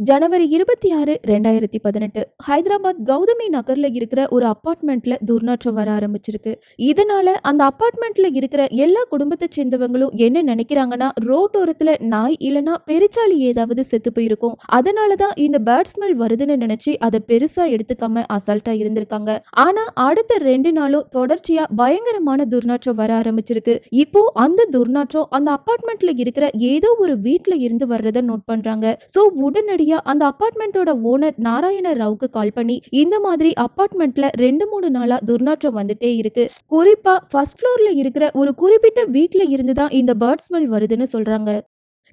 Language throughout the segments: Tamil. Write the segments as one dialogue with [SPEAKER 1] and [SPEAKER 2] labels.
[SPEAKER 1] ஜனவரி இருபத்தி ஆறு ரெண்டாயிரத்தி பதினெட்டு ஹைதராபாத் கௌதமி நகர்ல இருக்கிற ஒரு அப்பார்ட்மெண்ட்ல துர்நாற்றம் வர ஆரம்பிச்சிருக்கு. இதனால அந்த அப்பார்ட்மெண்ட்ல இருக்கிற எல்லா குடும்பத்தை சேர்ந்தவங்களும் என்ன நினைக்கிறாங்கன்னா ரோட்டோரத்துல நாய் இல்லைன்னா பெருச்சாளி ஏதாவது செத்து போயிருக்கும். அதனாலதான் இந்த பேர்ட் ஸ்மெல் வருதுன்னு நினைச்சு அதை பெருசா எடுத்துக்காம அசால்ட்டா இருந்திருக்காங்க. ஆனா அடுத்த ரெண்டு நாளும் தொடர்ச்சியா பயங்கரமான துர்நாற்றம் வர ஆரம்பிச்சிருக்கு. இப்போ அந்த துர்நாற்றம் அந்த அப்பார்ட்மெண்ட்ல இருக்கிற ஏதோ ஒரு வீட்டில் இருந்து வர்றதை நோட் பண்றாங்க. சோ உடனடியா அந்த அப்பார்ட்மெண்ட்டோட ஓனர் நாராயண ராவுக்கு கால் பண்ணி இந்த மாதிரி அப்பார்ட்மெண்ட்ல ரெண்டு மூணு நாளா துர்நாற்றம் வந்துட்டே இருக்கு. குறிப்பா ஃபர்ஸ்ட் ஃப்ளோர்ல இருக்கிற ஒரு குறிப்பிட்ட வீட்ல இருந்து தான் இந்த பேர்ட் ஸ்மெல் வருதுன்னு சொல்றாங்க.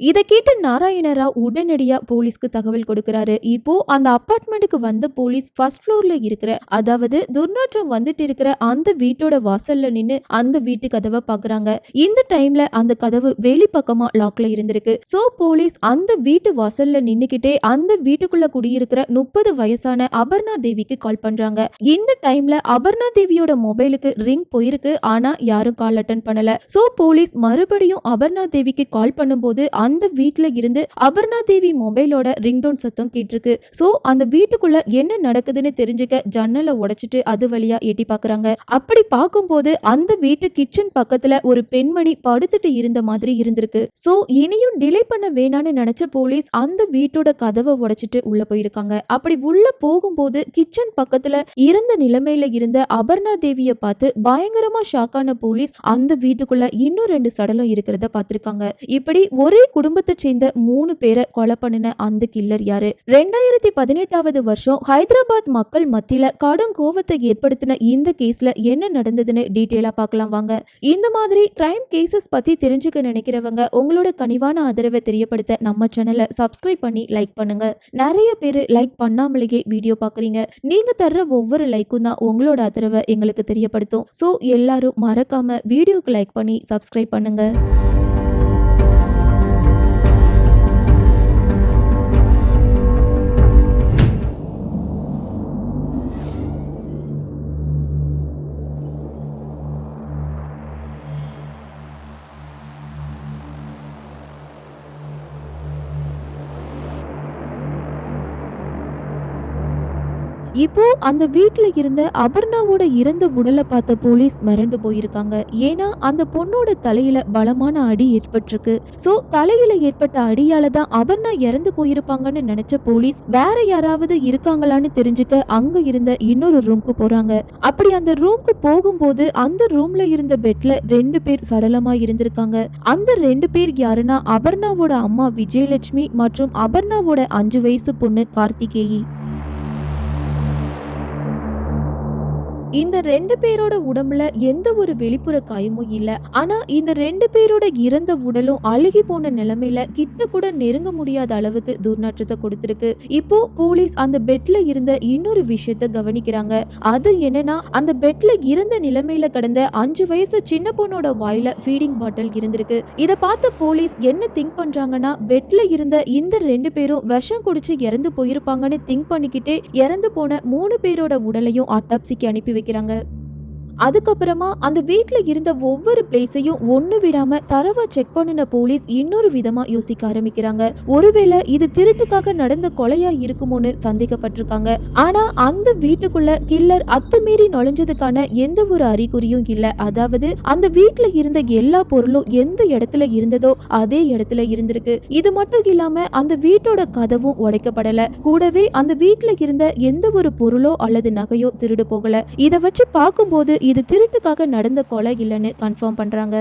[SPEAKER 1] இதை கேட்டு நாராயண உடனடியாக போலீஸ்க்கு தகவல் கொடுக்குறாரு. இப்போ அந்த அப்பார்ட்மெண்ட்டுக்கு வந்த போலீஸ் ஃபர்ஸ்ட் ஃப்ளோர்ல இருக்கிற அதாவது துர்நாற்றம் வந்துட்டு இருக்கிற அந்த வீட்டோட வாசல்ல நின்று அந்த வீட்டு கதவை பாக்குறாங்க. இந்த டைம்ல அந்த கதவு வெளிப்பக்கமா லாக்ல இருந்திருக்கு. சோ போலீஸ் அந்த வீட்டு வாசல்ல நின்னுக்கிட்டே அந்த வீட்டுக்குள்ள குடியிருக்கிற முப்பது வயசான அபர்ணா தேவிக்கு கால் பண்றாங்க. இந்த டைம்ல அபர்ணா தேவியோட மொபைலுக்கு ரிங் போயிருக்கு. ஆனா யாரும் கால் அட்டன் பண்ணல. சோ போலீஸ் மறுபடியும் அபர்ணா தேவிக்கு கால் பண்ணும்போது அந்த அந்த வீட்டில் இருந்து அபர்ணா தேவி மொபைலோட ரிங்டோன் சத்தம் கேட்டிருக்கு. ஸோ அந்த வீட்டுக்குள்ள என்ன நடக்குதுன்னு தெரிஞ்சுக்க ஜன்னலை உடைச்சிட்டு அது வழியா எட்டி பார்க்குறாங்க அப்படி பார்க்கும்போது அந்த வீட்டு கிச்சன் பக்கத்துல ஒரு பெண்மணி படுத்துட்டு இருந்த மாதிரி இருந்திருக்கு. ஸோ இனியும் டிலே பண்ண வேணான்னு நினைச்ச போலீஸ் அந்த வீட்டோட கதவை உடைச்சிட்டு உள்ள போயிருக்காங்க. அப்படி உள்ள போகும்போது கிச்சன் பக்கத்துல இறந்த நிலைமையில இருந்த அபர்ணா தேவிய பார்த்து பயங்கரமா ஷாக்கான போலீஸ் அந்த வீட்டுக்குள்ள இன்னும் ரெண்டு சடலம் இருக்கிறத பார்த்திருக்காங்க. இப்படி ஒரே குடும்பத்தை சேர்ந்த மூணு பேரை கொலை பண்ணின அந்த கில்லர் யாரு? ரெண்டாயிரத்தி பதினெட்டாவது வருஷம் ஹைதராபாத் மக்கள் மத்தியில கடும் கோவத்தை ஏற்படுத்தின இந்த கேஸ்ல என்ன நடந்ததுன்னு டீட்டெயிலா பார்க்கலாம் வாங்க. இந்த மாதிரி கிரைம் கேசஸ் பத்தி தெரிஞ்சுக்க நினைக்கிறவங்க உங்களோட கனிவான ஆதரவை தெரியப்படுத்த நம்ம சேனலை சப்ஸ்கிரைப் பண்ணி லைக் பண்ணுங்க. நிறைய பேர் லைக் பண்ணாமலேயே வீடியோ பார்க்குறீங்க. நீங்க தர்ற ஒவ்வொரு லைக்கும் தான் உங்களோட ஆதரவை எங்களுக்கு தெரியப்படுத்தும். ஸோ எல்லாரும் மறக்காம வீடியோக்கு லைக் பண்ணி சப்ஸ்கிரைப் பண்ணுங்க. இப்போ அந்த வீட்டில் இருந்த அபர்ணாவோட இறந்த உடலை பார்த்த போலீஸ் மிரண்டு போயிருக்காங்க. ஏன்னா அந்த பொண்ணோட தலையில பலமான அடி ஏற்பட்டிருக்கு. சோ தலையில ஏற்பட்ட அடியால தான் அபர்ணா இறந்து போயிருப்பாங்கன்னு நினைச்ச போலீஸ் வேற யாராவது இருக்காங்களான்னு தெரிஞ்சுக்க அங்க இருந்த இன்னொரு ரூம்க்கு போறாங்க. அப்படி அந்த ரூம்க்கு போகும்போது அந்த ரூம்ல இருந்த பெட்ல ரெண்டு பேர் சடலமா இருந்திருக்காங்க. அந்த ரெண்டு பேர் யாருன்னா அபர்ணாவோட அம்மா விஜயலட்சுமி மற்றும் அபர்ணாவோட அஞ்சு வயசு பொண்ணு கார்த்திகேயி. இந்த ரெண்டு பேரோட உடம்புல எந்த ஒரு வெளிப்புற காயமும் இல்ல. ஆனா இந்த ரெண்டு பேரோட இறந்த உடலும் அழுகி போன நிலைமையில கிட்ட கூட நெருங்க முடியாத அளவுக்கு துர்நாற்றத்தை கொடுத்திருக்கு. இப்போ போலீஸ் அந்த பெட்ல இருந்த இன்னொரு விஷயத்த கவனிக்கிறாங்க. அது என்னன்னா அந்த பெட்ல இருந்த நிலைமையில கடந்த அஞ்சு வயசு சின்ன பொண்ணோட வாயில ஃபீடிங் பாட்டில் இருந்திருக்கு. இத பார்த்த போலீஸ் என்ன திங்க் பண்றாங்கன்னா பெட்ல இருந்த இந்த ரெண்டு பேரும் விஷம் குடிச்சு இறந்து போயிருப்பாங்கன்னு திங்க் பண்ணிக்கிட்டே இறந்து போன மூணு பேரோட உடலையும் ஆட்டாப்சிக்கு அனுப்பி வைக்கிறாங்க. அதுக்கப்புறமா அந்த வீட்டில் இருந்த ஒவ்வொரு பிளேஸையும் ஒன்று விடாம தரவா செக் பண்ணின போலீஸ் இன்னொரு விதமா யோசிக்க ஆரம்பிக்கிறாங்க. ஒருவேளை இது திருட்டுக்காக நடந்த கொலையா இருக்குமோன்னு சந்தேகப்பட்டிருக்காங்க. ஆனா அந்த வீட்டுக்குள்ள கில்லர் அத்துமீறி நுழைஞ்சதுக்கான எந்த ஒரு அறிகுறியும் இல்ல. அதாவது அந்த வீட்டில் இருந்த எல்லா பொருளும் எந்த இடத்துல இருந்ததோ அதே இடத்துல இருந்திருக்கு. இது மட்டும் இல்லாம அந்த வீட்டோட கதவும் உடைக்கப்படல. கூடவே அந்த வீட்டில் இருந்த எந்த ஒரு பொருளோ அல்லது நகையோ திருடு போகல. இதை வச்சு பார்க்கும்போது இது திருட்டுக்காக நடந்த கொலை இல்லைன்னு கன்ஃபார்ம் பண்றாங்க.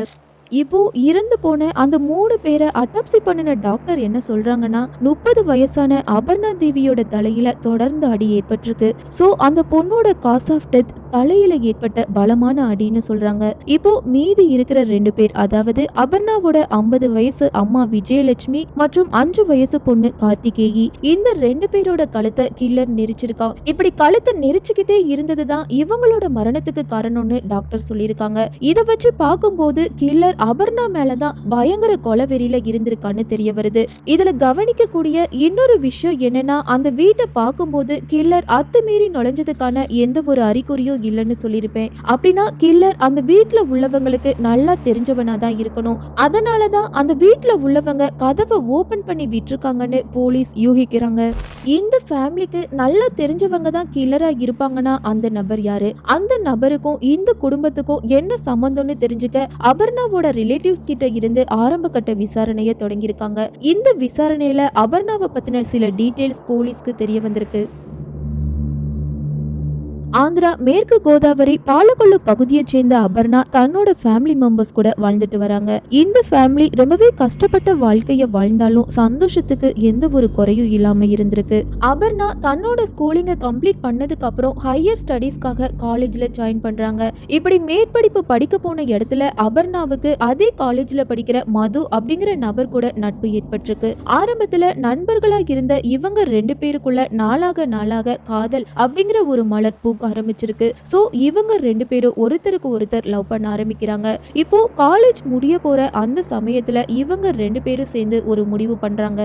[SPEAKER 1] இப்போ இறந்து போன அந்த மூணு பேரை அட்டாப்சி பண்ணின டாக்டர் என்ன சொல்றாங்கன்னா முப்பது வயசான அபர்ணா தேவியோட தலையில தொடர்ந்து அடி ஏற்பட்டிருக்கு. சோ அந்த பொண்ணோட காஸ் ஆஃப் டெத் தலையில ஏற்பட்ட பலமான அடின்னு சொல்றாங்க. இப்போ மீதி இருக்கிற ரெண்டு பேர் அதாவது அபர்ணாவோட ஐம்பது வயசு அம்மா விஜயலட்சுமி மற்றும் அஞ்சு வயசு பொண்ணு கார்த்திகேயி இந்த ரெண்டு பேரோட கழுத்தை கில்லர் நெரிச்சிருக்கான். இப்படி கழுத்தை நெரிச்சுக்கிட்டே இருந்ததுதான் இவங்களோட மரணத்துக்கு காரணம்னு டாக்டர் சொல்லியிருக்காங்க. இதை வச்சு பார்க்கும்போது கில்லர் அபர்ணா மேலதான் பயங்கர கொலவெறியில இருந்திருக்கான்னு தெரிய வருது. இதுல கவனிக்கக்கூடிய இன்னொரு விஷயம் என்னன்னா அந்த வீட்டை பார்க்கும்போது கில்லர் அத்துமீறி நுழைஞ்சதுக்கான எந்த ஒரு அறிகுறியும் இல்லைன்னு சொல்லியிருப்பேன். அப்படின்னா கில்லர் அந்த வீட்டுல உள்ளவங்களுக்கு நல்லா தெரிஞ்சவனா தான் இருக்கணும். அதனாலதான் அந்த வீட்டுல உள்ளவங்க கதவை ஓபன் பண்ணி விட்டுருக்காங்கன்னு போலீஸ் யூகிக்கிறாங்க. இந்த ஃபேமிலிக்கு நல்லா தெரிஞ்சவங்க தான் கில்லரா இருப்பாங்கன்னா அந்த நபர் யாரு? அந்த நபருக்கும் இந்த குடும்பத்துக்கும் என்ன சம்பந்தம்னு தெரிஞ்சுக்க அபர்ணாவோட ரிலேட்டிவ்ஸ் கிட்ட இருந்து ஆரம்ப கட்ட விசாரணையை தொடங்கியிருக்காங்க. இந்த விசாரணையில அபர்ணாவை பத்தின சில டீடைல்ஸ் போலீஸ்க்கு தெரிய வந்திருக்கு. ஆந்திரா மேற்கு கோதாவரி பாலக்கொள்ளு பகுதியைச் சேர்ந்த அபர்ணா தன்னோட ஃபேமிலி மெம்பர்ஸ் கூட வாழ்ந்துட்டு வராங்க. இந்த ஃபேமிலி ரொம்பவே கஷ்டப்பட்ட வாழ்க்கைய வாழ்ந்தாலும் சந்தோஷத்துக்கு எந்த ஒரு குறையும் இல்லாம இருந்திருக்கு. அபர்ணா தன்னோட ஸ்கூலிங்க கம்ப்ளீட் பண்ணதுக்கு அப்புறம் ஹையர் ஸ்டடீஸ்க்காக காலேஜ்ல ஜாயின் பண்றாங்க. இப்படி மேற்படிப்பு படிக்க போன இடத்துல அபர்ணாவுக்கு அதே காலேஜ்ல படிக்கிற மது அப்படிங்கிற நபர் கூட நட்பு ஏற்பட்டிருக்கு. ஆரம்பத்துல நண்பர்களா இருந்த இவங்க ரெண்டு பேருக்குள்ள நாளாக நாளாக காதல் அப்படிங்கிற ஒரு மலர் பூக்க ஆரம்பிச்சிருக்கு. ஸோ இவங்க ரெண்டு பேரும் ஒருத்தருக்கு ஒருத்தர் லவ் பண்ண ஆரம்பிக்கிறாங்க. இப்போ காலேஜ் முடிய போற அந்த சமயத்துல இவங்க ரெண்டு பேரும் சேர்ந்து ஒரு முடிவு பண்றாங்க.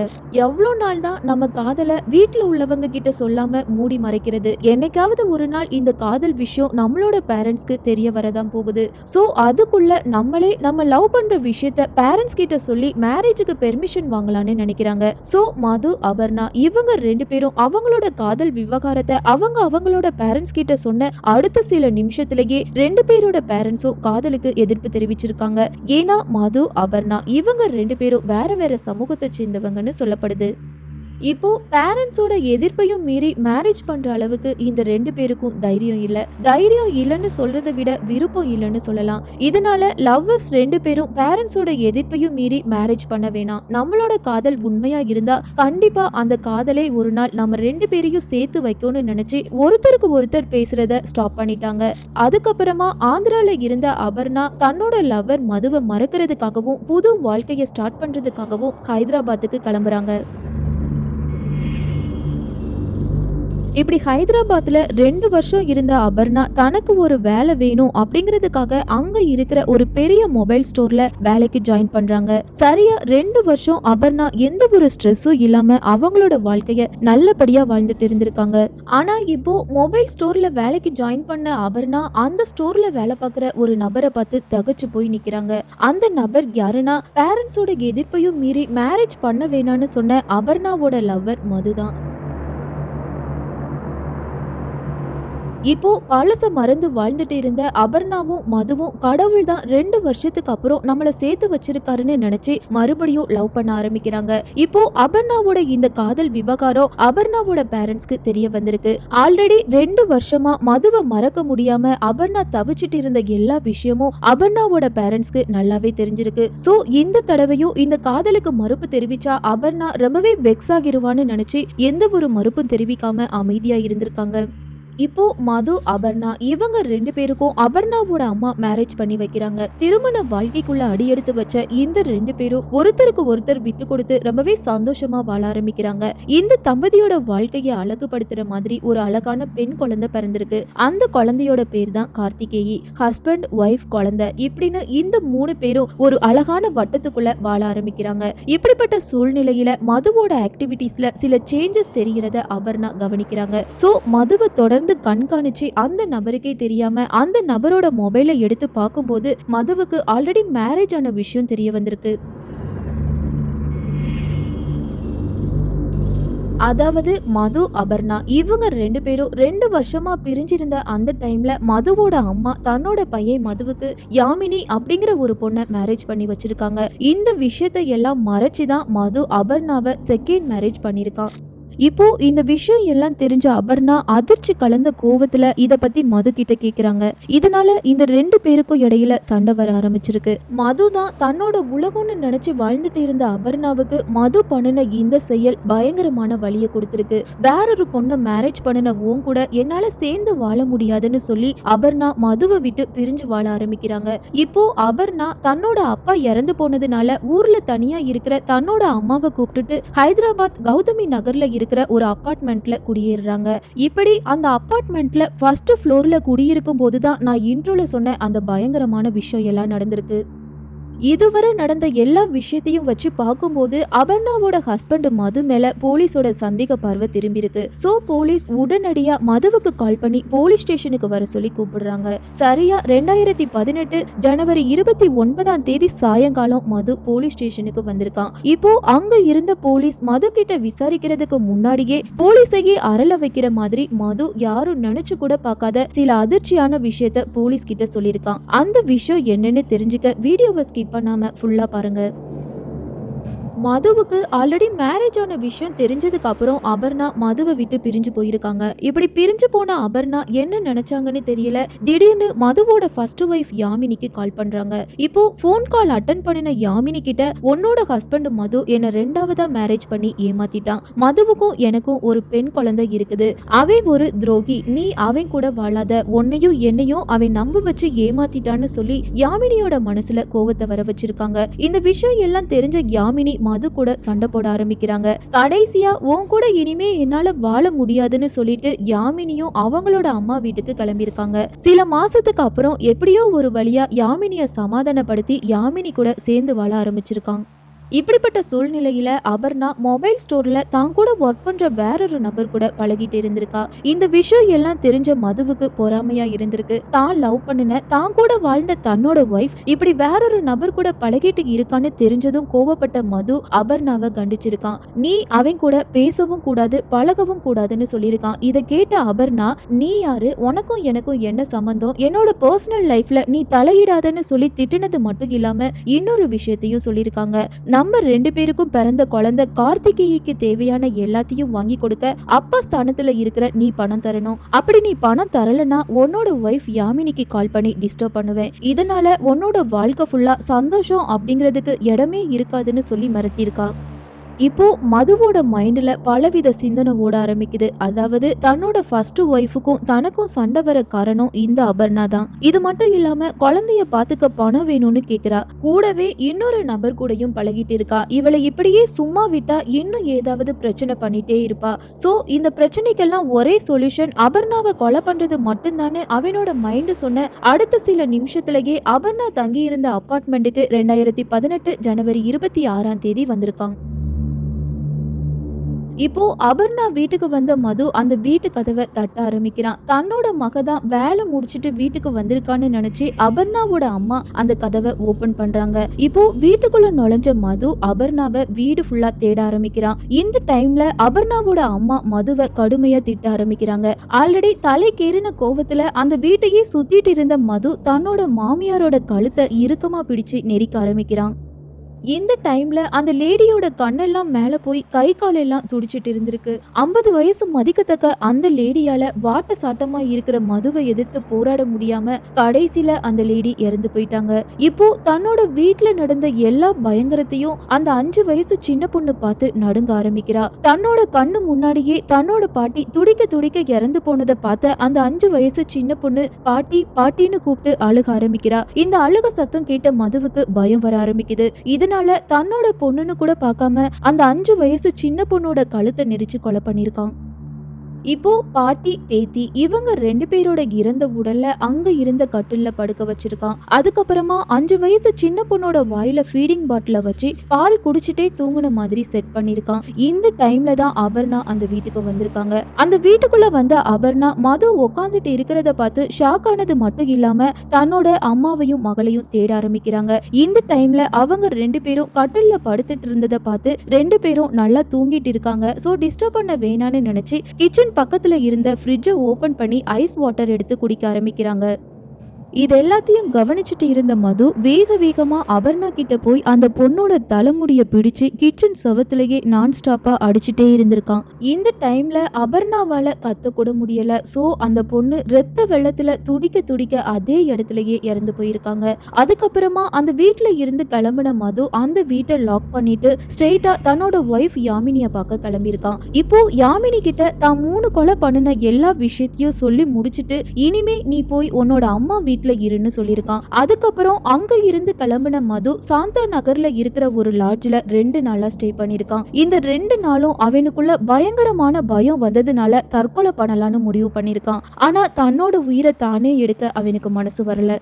[SPEAKER 1] எவ்வளோ நாள் தான் நம்ம காதலை வீட்டில் உள்ளவங்க கிட்ட சொல்லாம மூடி மறைக்கிறது? என்னைக்காவது ஒரு நாள் இந்த காதல் விஷயம் நம்மளோட பேரண்ட்ஸ்க்கு தெரிய வரதான் போகுது. ஸோ அதுக்குள்ள நம்மளே நம்ம லவ் பண்ற விஷயத்த பேரண்ட்ஸ் கிட்ட சொல்லி மேரேஜுக்கு பெர்மிஷன் வாங்கலாம்னு நினைக்கிறாங்க. ஸோ மது அபர்ணா இவங்க ரெண்டு பேரும் அவங்களோட காதல் விவகாரத்தை அவங்க அவங்களோட பேரண்ட்ஸ் கிட்ட சொன்ன அடுத்த சில நிமிஷத்திலேயே ரெண்டு பேரோட பேரண்ட்ஸும் காதலுக்கு எதிர்ப்பு தெரிவிச்சிருக்காங்க. ஏன்னா மது அபர்ணா இவங்க ரெண்டு பேரும் வேற வேற சமூகத்தை சேர்ந்தவங்கன்னு சொல்லப்படுது. இப்போ பேரண்ட்ஸோட எதிர்ப்பையும் மீறி மேரேஜ் பண்ற அளவுக்கு இந்த ரெண்டு பேருக்கும் தைரியம் இல்ல. தைரியம் இல்லைன்னு சொல்றதை விட விருப்பம் இல்லைன்னு சொல்லலாம். இதனால லவ்வர்ஸ் ரெண்டு பேரும் பேரண்ட்ஸோட எதிர்ப்பையும் மீறி மேரேஜ் பண்ண வேணாம். நம்மளோட காதல் உண்மையா இருந்தா கண்டிப்பா அந்த காதலை ஒரு நாள் நம்ம ரெண்டு பேரையும் சேர்த்து வைக்கணும்னு நினைச்சு ஒருத்தருக்கு ஒருத்தர் பேசுறத ஸ்டாப் பண்ணிட்டாங்க. அதுக்கப்புறமா ஆந்திரால இருந்த அபர்ணா தன்னோட லவ்வர் மதுவை மறக்கிறதுக்காகவும் புது வாழ்க்கையை ஸ்டார்ட் பண்றதுக்காகவும் ஹைதராபாத்துக்கு கிளம்புறாங்க. இப்படி ஹைதராபாத்ல ரெண்டு வருஷம் இருந்த அபர்ணா தனக்கு ஒரு வேலை வேணும் அப்படிங்கிறதுக்காக அங்க இருக்கிற ஒரு பெரிய மொபைல் ஸ்டோர்ல வேலைக்கு ஜாயின் பண்றாங்க. சரியா ரெண்டு வருஷம் அபர்ணா எந்த ஒரு ஸ்ட்ரெஸ்ஸும் இல்லாம அவங்களோட வாழ்க்கைய நல்லபடியா வாழ்ந்துட்டு இருந்திருக்காங்க. ஆனா இப்போ மொபைல் ஸ்டோர்ல வேலைக்கு ஜாயின் பண்ண அபர்ணா அந்த ஸ்டோர்ல வேலை பார்க்குற ஒரு நபரை பார்த்து தகச்சு போய் நிக்கிறாங்க. அந்த நபர் யாருன்னா பேரண்ட்ஸோட எதிர்ப்பையும் மீறி மேரேஜ் பண்ண வேணாம்னு சொன்ன அபர்ணாவோட லவ்வர் மதுதான். இப்போ பழச மறந்து வாழ்ந்துட்டு இருந்த அபர்ணாவும் மதுவும் கடவுள் தான் ரெண்டு வருஷத்துக்கு அப்புறம் நம்மள சேர்த்து வச்சிருக்காருன்னு நினைச்சு மறுபடியும் லவ் பண்ண ஆரம்பிக்கிறாங்க. இப்போ அபர்ணாவோட இந்த காதல் விவகாரம் அபர்ணாவோட பேரண்ட்ஸ்க்கு தெரிய வந்திருக்கு. ஆல்ரெடி ரெண்டு வருஷமா மதுவை மறக்க முடியாம அபர்ணா தவிச்சிட்டு இருந்த எல்லா விஷயமும் அபர்ணாவோட பேரண்ட்ஸ்க்கு நல்லாவே தெரிஞ்சிருக்கு. சோ இந்த தடவையும் இந்த காதலுக்கு மறுப்பு தெரிவிச்சா அபர்ணா ரொம்பவே வெக்ஸ் ஆகிருவான்னு நினைச்சு எந்த ஒரு மறுப்பும் தெரிவிக்காம அமைதியா இருந்திருக்காங்க. இப்போ மது அபர்ணா இவங்க ரெண்டு பேருக்கும் அபர்ணாவோட அம்மா மேரேஜ் பண்ணி வைக்கிறாங்க. திருமண வாழ்க்கைக்குள்ள அடியெடுத்து வச்ச இந்த ரெண்டு பேரும் ஒருத்தருக்கு ஒருத்தர் விட்டு கொடுத்து ரொம்பவே சந்தோஷமா வாழ ஆரம்பிக்கிறாங்க. இந்த தம்பதியோட வாழ்க்கையை அழகுபடுத்துற மாதிரி ஒரு அழகான பெண் குழந்தை பிறந்திருக்கு. அந்த குழந்தையோட பேர் தான் கார்த்திகேயி. ஹஸ்பண்ட் ஒய்ஃப் குழந்தை இப்படின்னு இந்த மூணு பேரும் ஒரு அழகான வட்டத்துக்குள்ள வாழ ஆரம்பிக்கிறாங்க. இப்படிப்பட்ட சூழ்நிலையில மதுவோட ஆக்டிவிட்டீஸ்ல சில சேஞ்சஸ் தெரிகிறத அபர்ணா கவனிக்கிறாங்க. சோ மதுவை தொடர்ந்து கண்காணிச்சு அந்த நபருக்கே தெரியாம அந்த நபரோட மொபைலை எடுத்து பார்க்கும்போது மதுவுக்கு ஆல்ரெடி மேரேஜ் ஆன விஷயம் தெரிய வந்திருக்கு. அதாவது மது அபர்ணா இவங்க ரெண்டு பேரும் ரெண்டு வருஷமா பிரிஞ்சிருந்த அந்த டைம்ல மதுவோட அம்மா தன்னோட பையன் மதுவுக்கு யாமினி அப்படிங்கிற ஒரு பொண்ணை மேரேஜ் பண்ணி வச்சிருக்காங்க. இந்த விஷயத்தை எல்லாம் மறைச்சுதான் மது அபர்ணாவை செகண்ட் மேரேஜ் பண்ணியிருக்கான் இப்போ இந்த விஷயம் எல்லாம் தெரிஞ்ச அபர்ணா அதிர்ச்சி கலந்த கோவத்துல இத பத்தி மது கிட்ட கேக்குறாங்க. இதனால இந்த ரெண்டு பேருக்கும் இடையில சண்டை வர ஆரம்பிச்சிருக்கு. மது தான் தன்னோட உலகம்னு நினைச்சு வாழ்ந்துட்டு இருந்த அபர்ணாவுக்கு மது பண்ணின இந்த செயல் பயங்கரமான வழியை கொடுத்திருக்கு. வேறொரு பொண்ணை மேரேஜ் பண்ணின உன் கூட என்னால சேர்ந்து வாழ முடியாதுன்னு சொல்லி அபர்ணா மதுவை விட்டு பிரிஞ்சு வாழ ஆரம்பிக்கிறாங்க. இப்போ அபர்ணா தன்னோட அப்பா இறந்து போனதுனால ஊர்ல தனியா இருக்கிற தன்னோட அம்மாவை கூப்பிட்டுட்டு ஹைதராபாத் கௌதமி நகர்ல இருக்கிற ஒரு அபார்ட்மெண்ட்ல குடியேறுறாங்க. இப்படி அந்த அப்பார்ட்மெண்ட்ல ஃபர்ஸ்ட் ஃப்ளோர்ல குடியிருக்கும் போதுதான் நான் இன்ட்ரோல சொன்ன அந்த பயங்கரமான விஷயம் எல்லாம் நடந்திருக்கு. இதுவரை நடந்த எல்லா விஷயத்தையும் வச்சு பார்க்கும்போது அபர்ணாவோட ஹஸ்பண்ட் மது மேல போலீஸோட சந்தேக பார்வை திரும்பியிருக்கு. சோ போலீஸ் உடனடியா மதுவுக்கு கால் பண்ணி போலீஸ் ஸ்டேஷனுக்கு வர சொல்லி கூப்பிடுறாங்க. சரியா ரெண்டாயிரத்தி பதினெட்டு ஜனவரி இருபத்தி ஒன்பதாம் தேதி சாயங்காலம் மது போலீஸ் ஸ்டேஷனுக்கு வந்திருக்கான். இப்போ அங்க இருந்த போலீஸ் மது கிட்ட விசாரிக்கிறதுக்கு முன்னாடியே போலீஸையே அரள வைக்கிற மாதிரி மது யாரும் நினைச்சு கூட பார்க்காத சில அதிர்ச்சியான விஷயத்த போலீஸ் கிட்ட சொல்லியிருக்கான். அந்த விஷயம் என்னன்னு தெரிஞ்சுக்க வீடியோவை ஸ்கிப் அப்போ நாம் ஃபுல்லாக பாருங்கள் மதுவுக்கு ஆல்ரெடி மேரேஜ் ஆன விஷயம் தெரிஞ்சதுக்கு அப்புறம் அபர்ணா மதுவை விட்டு பிரிஞ்சு போயிருக்காங்க. இப்படி பிரிஞ்சு போன அபர்ணா என்ன நினைச்சாங்கன்னு தெரியல. திடீர்னு மதுவோட ஃபர்ஸ்ட் ஒய்ஃப் யாமினிக்கு கால் பண்றாங்க. இப்போ ஃபோன் கால் அட்டன் பண்ணின யாமினி கிட்ட உன்னோட ஹஸ்பண்ட் மது என்ன ரெண்டாவதா மேரேஜ் பண்ணி ஏமாத்திட்டான். மதுவுக்கும் எனக்கும் ஒரு பெண் குழந்தை இருக்குது. அவன் ஒரு துரோகி. நீ அவன் கூட வாழாத. உன்னையும் என்னையும் அவன் நம்ப வச்சு ஏமாத்திட்டான்னு சொல்லி யாமினியோட மனசுல கோவத்தை வர வச்சிருக்காங்க. இந்த விஷயம் எல்லாம் தெரிஞ்ச யாமினி மது கூட சண்டை போட ஆரம்பிக்கிறாங்க. கடைசியா உன் கூட இனிமே என்னால வாழ முடியாதுன்னு சொல்லிட்டு யாமினியும் அவங்களோட அம்மா வீட்டுக்கு கிளம்பியிருக்காங்க. சில மாசத்துக்கு அப்புறம் எப்படியோ ஒரு வழியா யாமினிய சமாதானப்படுத்தி யாமினி கூட சேர்ந்து வாழ ஆரம்பிச்சிருக்காங்க. இப்படிப்பட்ட சூழ்நிலையில அபர்ணா மொபைல் ஸ்டோர்ல தான் கூட ஒர்க் பண்ற வேறொரு நபர் கூட பழகிட்டு இருந்திருக்கா. இந்த விஷயம் எல்லாம் தெரிஞ்ச மதுவுக்கு பொறாமையா இருந்திருக்கு. தான் லவ் பண்ணின தான் கூட வாழ்ந்த தன்னோட ஒய்ஃப் இப்படி வேறொரு நபர் கூட பழகிட்டு இருக்கான்னு தெரிஞ்சதும் கோவப்பட்ட மது அபர்ணாவை கண்டிச்சிருக்கான். நீ அவன் கூட பேசவும் கூடாது பழகவும் கூடாதுன்னு சொல்லியிருக்கான். இதை கேட்ட அபர்ணா நீ யாரு? உனக்கும் எனக்கும் என்ன சம்பந்தம்? என்னோட பர்சனல் லைஃப்ல நீ தலையிடாதன்னு சொல்லி திட்டினது மட்டும் இல்லாம இன்னொரு விஷயத்தையும் சொல்லியிருக்காங்க. நம்ம ரெண்டு பேருக்கும் பிறந்த குழந்தை கார்த்திகேயக்கு தேவையான எல்லாத்தையும் வாங்கி கொடுக்க அப்பா ஸ்தானத்துல இருக்கிற நீ பணம் தரணும். அப்படி நீ பணம் தரலனா உன்னோட ஒய்ஃப் யாமினிக்கு கால் பண்ணி டிஸ்டர்ப் பண்ணுவேன். இதனால உன்னோட வாழ்க்கை ஃபுல்லா சந்தோஷம் அப்படிங்கிறதுக்கு இடமே இருக்காதுன்னு சொல்லி மிரட்டியிருக்கா. இப்போ மதுவோட மைண்ட்ல பலவித சிந்தனை ஓட ஆரம்பிக்குது. அதாவது தன்னோட ஃபர்ஸ்ட் ஒய்ஃபுக்கும் தனக்கும் சண்டை வர காரணம் இந்த அபர்ணா தான். இது மட்டும் இல்லாம குழந்தைய பாத்துக்க பணம் வேணும்னு கேக்குறா. கூடவே இன்னொரு நபர் கூடயும் பழகிட்டு இருக்கா. இவளை இப்படியே சும்மா விட்டா இன்னும் ஏதாவது பிரச்சனை பண்ணிட்டே இருப்பா. சோ இந்த பிரச்சனைக்கெல்லாம் ஒரே சொல்யூஷன் அபர்ணாவை கொலை பண்றது மட்டும்தானே அவனோட மைண்ட் சொன்ன அடுத்த சில நிமிஷத்திலேயே அபர்ணா தங்கி இருந்த அபார்ட்மெண்ட்டுக்கு ரெண்டாயிரத்தி பதினெட்டு ஜனவரி இருபத்தி ஆறாம் தேதி வந்திருக்காங்க இப்போ அபர்ணா வீட்டுக்கு வந்த மது அந்த வீட்டு கதவை தட்ட ஆரம்பிக்கிறான். தன்னோட மக தான் வேலை முடிச்சிட்டு வீட்டுக்கு வந்திருக்கான்னு நினைச்சு அபர்ணாவோட அம்மா அந்த கதவை ஓபன் பண்றாங்க. இப்போ வீட்டுக்குள்ள நுழைஞ்ச மது அபர்ணாவை வீடு ஃபுல்லா தேட ஆரம்பிக்கிறான். இந்த டைம்ல அபர்ணாவோட அம்மா மதுவை கடுமையா திட்ட ஆரம்பிக்கிறாங்க. ஆல்ரெடி தலைக்கேறின கோவத்துல அந்த வீட்டையே சுத்திட்டு இருந்த மது தன்னோட மாமியாரோட கழுத்தை இறுக்கமா பிடிச்சு நெரிக்க ஆரம்பிக்கிறான். இந்த டைம்ல அந்த லேடியோட கண்ணெல்லாம் மேல போய் கை காலெல்லாம் துடிச்சிட்டு இருந்திருக்கு. ஐம்பது வயசு மதிக்கத்தக்க அந்த லேடியால வாட்ட சாட்டமா இருக்கிற மதுவை எதிர்த்து போராட முடியாம கடைசியில அந்த லேடி இறந்து போயிட்டாங்க. இப்போ தன்னோட வீட்டுல நடந்த எல்லா பயங்கரத்தையும் அந்த அஞ்சு வயசு சின்ன பொண்ணு பார்த்து நடுங்க ஆரம்பிக்கிறா. தன்னோட கண்ணு முன்னாடியே தன்னோட பாட்டி துடிக்க துடிக்க இறந்து போனதை பார்த்த அந்த அஞ்சு வயசு சின்ன பொண்ணு பாட்டி பாட்டின்னு கூப்பிட்டு அழுக ஆரம்பிக்கிறா. இந்த அழுக சத்தம் கேட்ட மதுவுக்கு பயம் வர ஆரம்பிக்குது. இதனால தன்னோட பொண்ணுன்னு கூட பார்க்காம அந்த அஞ்சு வயசு சின்ன பொண்ணோட கழுத்தை நெரிச்சு கொலை பண்ணிருக்கான் இப்போ பாட்டி பேத்தி இவங்க ரெண்டு பேரோட இறந்த உடல்ல அங்க இருந்த கட்டில்ல படுக்க வச்சிருக்கான். அதுக்கப்புறமா அஞ்சு வயசு சின்ன பொண்ணோட வாயில ஃபீடிங் பாட்டில வச்சு பால் குடிச்சிட்டே தூங்குன மாதிரி செட் பண்ணிருக்கான். இந்த டைம்ல தான் அபர்ணா அந்த வீட்டுக்கு வந்திருக்காங்க. அந்த வீட்டுக்குள்ள வந்த அபர்ணா மது உட்காந்துட்டு இருக்கிறத பார்த்து ஷாக் ஆனது மட்டும் இல்லாம தன்னோட அம்மாவையும் மகளையும் தேட ஆரம்பிக்கிறாங்க. இந்த டைம்ல அவங்க ரெண்டு பேரும் கட்டில்ல படுத்துட்டு இருந்ததை பார்த்து ரெண்டு பேரும் நல்லா தூங்கிட்டு இருக்காங்க. சோ டிஸ்டர்ப் பண்ண வேணான்னு நினைச்சு கிச்சன் பக்கத்துல இருந்த ஃப்ரிட்ஜை ஓபன் பண்ணி ஐஸ் வாட்டர் எடுத்து குடிக்க ஆரம்பிக்கிறாங்க. இது எல்லாத்தையும் கவனிச்சுட்டு இருந்த மது வேக வேகமா அபர்ணா கிட்ட போய் அந்த பொண்ணோட தலைமுடிய பிடிச்சு கிச்சன் செவத்திலேயே நான் ஸ்டாப்பா அடிச்சுட்டே இருந்திருக்கான். இந்த டைம்ல அபர்ணாவால கத்த கூட முடியல. சோ அந்த பொண்ணு ரத்த வெள்ளத்துல துடிக்க துடிக்க அதே இடத்துலயே இறந்து போயிருக்காங்க. அதுக்கப்புறமா அந்த வீட்டுல இருந்து கிளம்பின மது அந்த வீட்டை லாக் பண்ணிட்டு ஸ்ட்ரெயிட்டா தன்னோட ஒய்ஃப் யாமினிய பார்க்க கிளம்பியிருக்கான். இப்போ யாமினி கிட்ட தான் மூணு கொலை பண்ணின எல்லா விஷயத்தையும் சொல்லி முடிச்சிட்டு இனிமே நீ போய் உன்னோட அம்மா வீட்ல இருன்னு சொல்லியிருக்கான். அதுக்கப்புறம் அங்க இருந்து கிளம்பின மது சாந்தா நகர்ல இருக்கிற ஒரு லாட்ஜ்ல ரெண்டு நாளா ஸ்டே பண்ணியிருக்கான். இந்த ரெண்டு நாளும் அவனுக்குள்ள பயங்கரமான பயம் வந்ததுனால தற்கொலை பண்ணலான்னு முடிவு பண்ணியிருக்கான். ஆனா தன்னோட உயிரை தானே எடுக்க அவனுக்கு மனசு வரல.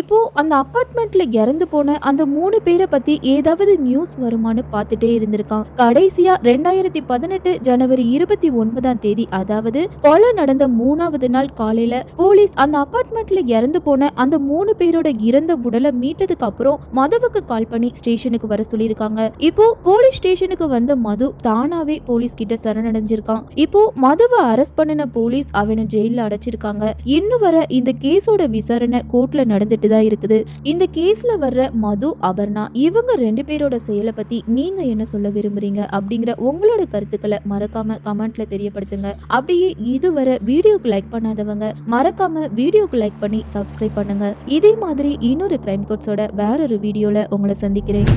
[SPEAKER 1] இப்போது அந்த அப்பார்ட்மெண்ட்டில் இறந்து போன அந்த மூணு பேரை பற்றி ஏதாவது நியூஸ் வருமான்னு பார்த்துட்டே இருந்திருக்கான். கடைசியாக ரெண்டாயிரத்தி பதினெட்டு ஜனவரி இருபத்தி ஒன்பதாம் தேதி அதாவது கொலை நடந்த மூணாவது நாள் காலையில் போலீஸ் அந்த அப்பார்ட்மெண்ட்டில் இறந்து போன அந்த மூணு பேரோட இறந்த உடலை மீட்டதுக்கு அப்புறம் மதுவுக்கு கால் பண்ணி ஸ்டேஷனுக்கு வர சொல்லியிருக்காங்க. இப்போ போலீஸ் ஸ்டேஷனுக்கு வந்த மது தானாவே போலீஸ் கிட்ட சரணடைஞ்சிருக்கான். இப்போ மதுவை அரெஸ்ட் பண்ணின போலீஸ் அவனை ஜெயிலில் அடைச்சிருக்காங்க. இன்னும் வர இந்த கேஸோட விசாரணை கோர்ட்ல நடந்துட்டு தான் இருக்குது. இந்த கேஸ்ல வர்ற மது அபர்ணா இவங்க ரெண்டு பேரோட செயலை பத்தி நீங்க என்ன சொல்ல விரும்புறீங்க அப்படிங்கிற உங்களோட கருத்துக்களை மறக்காம கமெண்ட்ல தெரியப்படுத்துங்க. அப்படியே இதுவரை வீடியோக்கு லைக் பண்ணாதவங்க மறக்காம வீடியோக்கு லைக் பண்ணி சப்ஸ்கிரைப் பண்ணுங்க. இதே மாதிரி இன்னொரு கிரைம் கோட்ஸோட வேற ஒரு வீடியோல உங்களை சந்திக்கிறேன்.